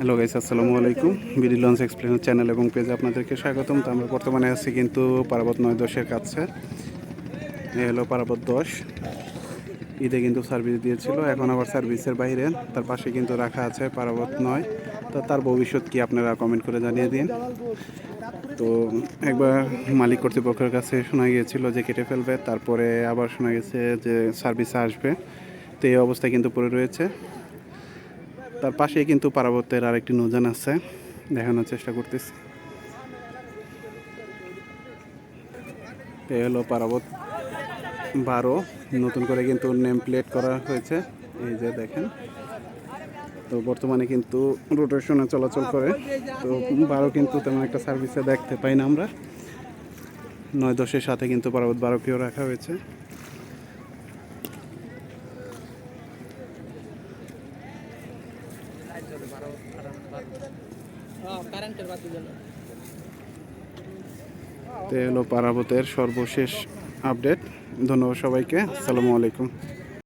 Hello guys, আসসালামু আলাইকুম। BD launch explain channel এবং পেজে আপনাদেরকে স্বাগতম। তো আমরা বর্তমানে আছি কিন্তু পারাবত নয় দশের কাছে। এ হলো পারাবত দশ। ঈদে কিন্তু সার্ভিস দিয়েছিল, এখন আবার সার্ভিসের বাইরে। তার পাশে কিন্তু রাখা আছে পারাবত নয়। তো তার ভবিষ্যৎ কি আপনারা কমেন্ট করে জানিয়ে দিন। তো একবার মালিক কর্তৃপক্ষের কাছে শোনা গিয়েছিল যে কেটে ফেলবে, তারপরে আবার শোনা গেছে যে সার্ভিসে আসবে। তো এই অবস্থায় কিন্তু পড়ে রয়েছে। তার পাশেই কিন্তু পারাবতের আরেকটি নৌজান আছে। দেখানোর চেষ্টা করতেছি। এই হলো পার্বত বারো। নতুন করে কিন্তু নেম প্লেট করা হয়েছে। এই যে দেখেন। তো বর্তমানে কিন্তু রোটেশনে চলাচল করে। তো বারো কিন্তু তেমন একটা সার্ভিসে দেখতে পাই না আমরা। নয় দশের সাথে কিন্তু পারাবত বারোকেও রাখা হয়েছে। তো এলো পারাবতের সর্বশেষ আপডেট ধন্যবাদ সবাইকে। আসসালামু আলাইকুম।